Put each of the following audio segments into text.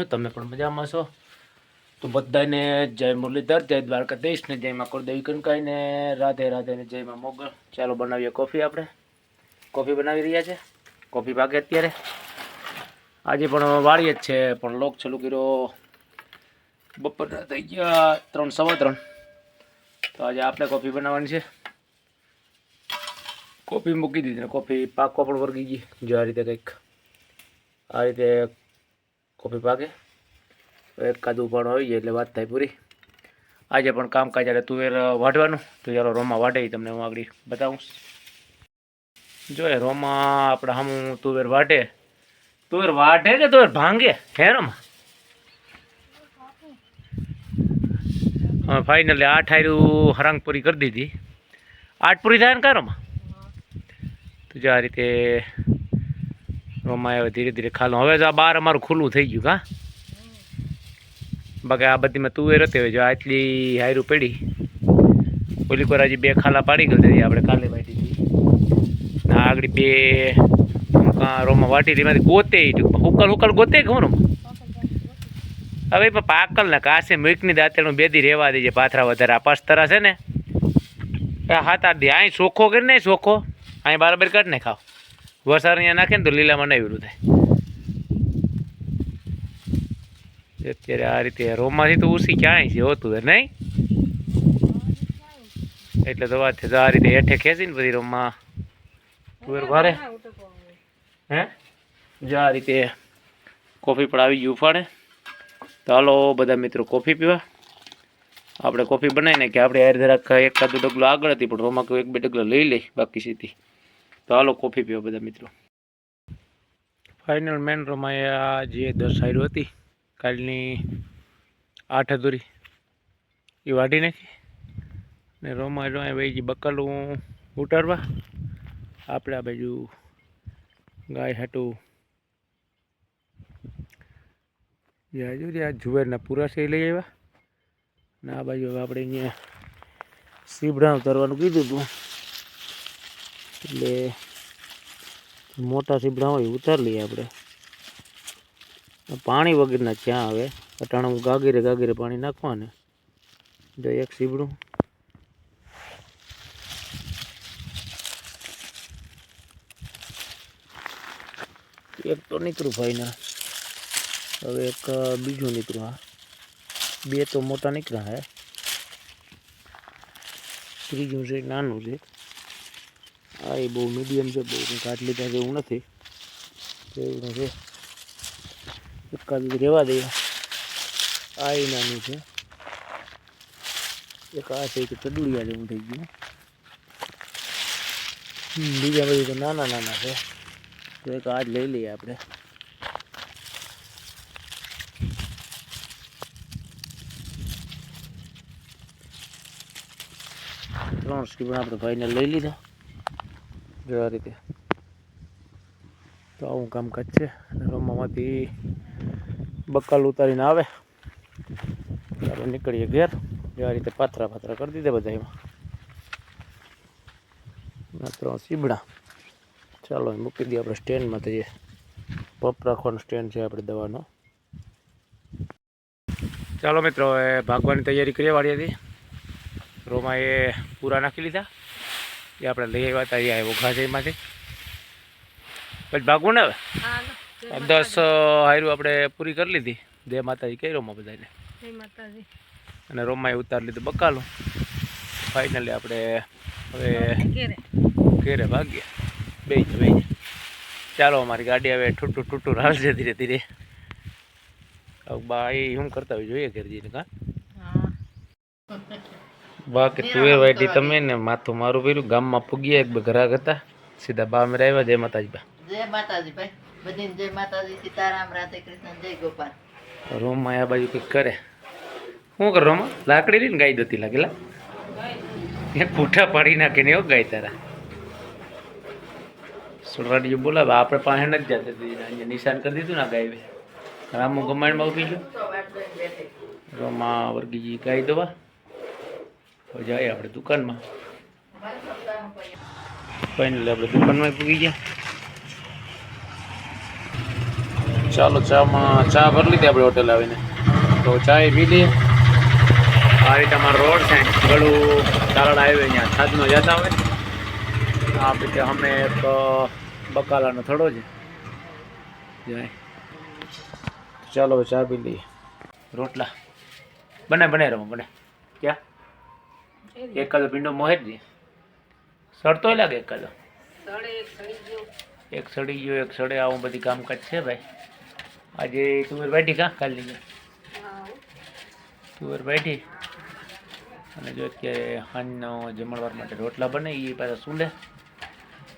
છું, તમે પણ મજામાં છો? તો બધાને જય મુરલીધર, જય દ્વારકાધીશ ને જય માં કુળદેવી કનકાઈ ને રાધે રાધે ને જય માં મોગલ. ચાલો બનાવીએ કોફી આપણે. કોફી બનાવી રહ્યા છે. કોફી પાકે અત્યારે. આજે પણ વાળીએ જ છે, પણ લોક ચાલુ કર્યો બપોરના થઈ ગયા ત્રણ, સવા ત્રણ. તો આજે આપણે કોફી બનાવવાની છે. કોફી મૂકી દીધી ને કોફી પાકવા પણ વર્ગી ગઈ. જો આ રીતે કંઈક, આ રીતે કોફી પાકે? એક કાદું પણ આવી જાય એટલે વાત થાય પૂરી. આજે પણ કામકાજ એટલે તુવેર વાઢવાનું? તો ચાલો રોમા વાઢે તમને હું આગળ બતાવું. જો રોમાં આપણે હમ તુવેર વાઢે. તુવેર વાઢે કે તુવેર ભાંગે? હે રોમા? હા ફાઇનલી આઠ હાર્યું હરાંગ પૂરી કરી દીધી. આઠ પૂરી થાય ને કારોમાં તો જે આ રીતે રોમાં હવે ધીરે ધીરે ખાલું. હવે જો આ બાર અમારું ખુલ્લું થઈ ગયું કા બાકી આ બધીમાં તુવેર હતી, હવે જો આટલી હાયરું પડી. ઓલી કોરાજી બે ખાલા પાડી ગઈ આપણે કાલે વાટી હતી આગળ બે રોમાં વાટી હતી ગોતે હુકલ હુકલ ગોતે કે હવે પણ પાકલ ને કાશે મીકની દાંતેનું બેદી રહેવા દેજે, પાથરા વધારે. આ પસ્તરા છે ને હાથ આઠ દે અહીં ચોખ્ખો કરી ને ચોખ્ખો અહીં બરાબર કાઢ ને ખાવ વરસાદ અહીંયા નાખે ને તો લીલામાં નહીં વિરુદ્ધ થાય. અત્યારે આ રીતે રોમાંથી તો ઉસી ક્યાંય છે, હોતું નહીં? એટલે તો વાત છે, તો આ રીતે હેઠે ખેંચીને પછી રોમમાં તુવેર ભારે. હે? જો આ રીતે કોફી પણ આવી ગયું ઉફાડે તો હાલો બધા મિત્રો કોફી પીવા. આપણે કોફી બનાવીને કે આપણે યાર જરાક એક કાદું ડગલું આગળ હતી, પણ રોમાં એક બે ડગલા લઈ લઈ, બાકી સીધી. તો હાલો, કોફી પીવો બધા મિત્રો. ફાઇનલ મેન રોમાં આ જે હાયરું હતી, કાલની આઠ અધૂરી. એ વાઢી નાખી ને રમાય અહીં ભાઈ બકલું ઉતારવા, આપણે આ બાજુ ગાય હાટું. જે હજુ આ જુવેરના પૂરા છે લઈ આવ્યા. ને આ બાજુ હવે આપણે અહીંયા સીબડા ઉતારવાનું કીધું હતું. એટલે મોટા સીબડા હોય, ઉતારી લઈએ આપણે. પાણી વગરના ક્યાં આવે? અટાણા ગાગીરે ગાગીરે પાણી નાખવાને. જો એક સીબડું. એક તો નીકળું ભાઈના હવે એક બીજું નીકળું હા. બે તો મોટા નીકળ્યા હે. ત્રીજું છે નાનું છે. આ એ બહુ મીડિયમ છે, બહુ કાટલી પાસે એવું નથી. એવું નથી. એકાદ રહેવા દઈએ. આ એ નાનું છે. એક આ છે કે ચડુડિયા જેવું થઈ ગયું. બીજા બધું તો નાના નાના છે. તો એક આજ લઈ લઈએ આપણે. ત્રણ સ્કીપ આપણે ભાઈને લઈ લીધા. જો રીતે. તો આવું કામકાજ છે. રમવામાંથી બકાલ ઉતારીને આવે. ત્યારે નીકળીએ ઘેર. જો રીતે પાથરા પાથરા કરી દીધા બધા એમાં. ત્રણ સીબડા. ચાલો મૂકી દઈએ આપણે સ્ટેન્ડમાં તો જે પપ રાખવાનો સ્ટેન્ડ છે આપણે દવાનો. ચાલો મિત્રો એ ભાગવાની તૈયારી કરીએ હતી. રોમાં એ પૂરા નાખી લીધા. એ આપણે લઈ આવ્યા હતા ઘાસ એમાંથી પછી ભાગવું ને હવે? દસ હાયરું આપણે પૂરી કરી લીધી. દે માતાજી કઈ રોમાં બધાને. અને રોમાં ઉતારી લીધું બકાલું. ફાઇનલી આપણે હવે ઘેરે ભાગ્યા બે બે ચાલો અમારી ગાડી હવે ઠૂઠું ઠૂઠું છે ધીરે ધીરે. એ શું કરતા હોય જોઈએ ઘેર જઈને કાં? બાકી તુવેર વાઢી તમે ને માથું મારું પેલું ગામમાં પૂગ્યા એક બે ઘરાક હતા સીધા બા મેરા આવ્યા જય માતાજી બા. જય માતાજી ભાઈ બધીને જય માતાજી સીતારામ રાધે કૃષ્ણ જય ગોપાલ. રોમમાં આ બાજુ કંઈક કરે. શું કર રોમા? લાકડી લઈને ગાઈ દતી લાગેલા એ પૂઠા પાડી નાખીને એવું ગાય તારા. સુરવાડી બોલાવે આપણે પાસે નથી જતા અહીંયા નિશાન કરી દીધું ને આ ગાય રામુ ગમાણમાં ઊભી ગયો રોમા વર્ગીજી ગાય દવા. હવે જાય આપણે દુકાનમાં. ફાઇનલી આપણે દુકાનમાં પૂગી ગયા. ચાલો ચામાં ચા ભરી લીધી આપણે હોટેલ આવીને. તો ચા પી લઈએ. આ રીતે અમારો રોડ છે. ગળું તારણ હાઈવે ત્યાં છાજનો જતા હોય. આ રીતે અમે એક બકાલાનો થડો છે. ચાલો ચા પી લઈએ. રોટલા. બને બને રમો બને ક્યાં? એકાદો પીંડો મોહે જ નહીં સડતોય લાગે કલો એક સડી ગયો. એક સડે આવું બધી કામકાજ છે ભાઈ. આજે તુવેર બેઠી કાં? ખાલી તુવેર બેઠી? અને જો અત્યારે સાંજનો જમણવાર માટે રોટલા બને એ પાછા સૂલે.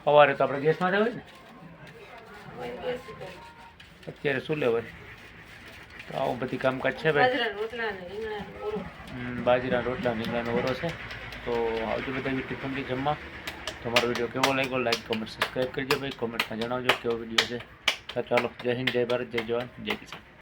સવારે તો આપણે ગેસમાં જ હોય ને અત્યારે સૂલે હોય. તો આવું બધી કામકાજ છે ભાઈ. હમ, બાજરા રોટલા રીંગણાનો વરો છે. તો આવજો બધા ટિફિનથી જમવા. તમારો વીડિયો કેવો લાગ્યો? લાઈક કોમેન્ટ સબસ્ક્રાઈબ કરજો ભાઈ. કોમેન્ટમાં જણાવજો કેવો વીડિયો છે. ચાલો જય હિન્દ જય ભારત જય જવાન જય કિસાન.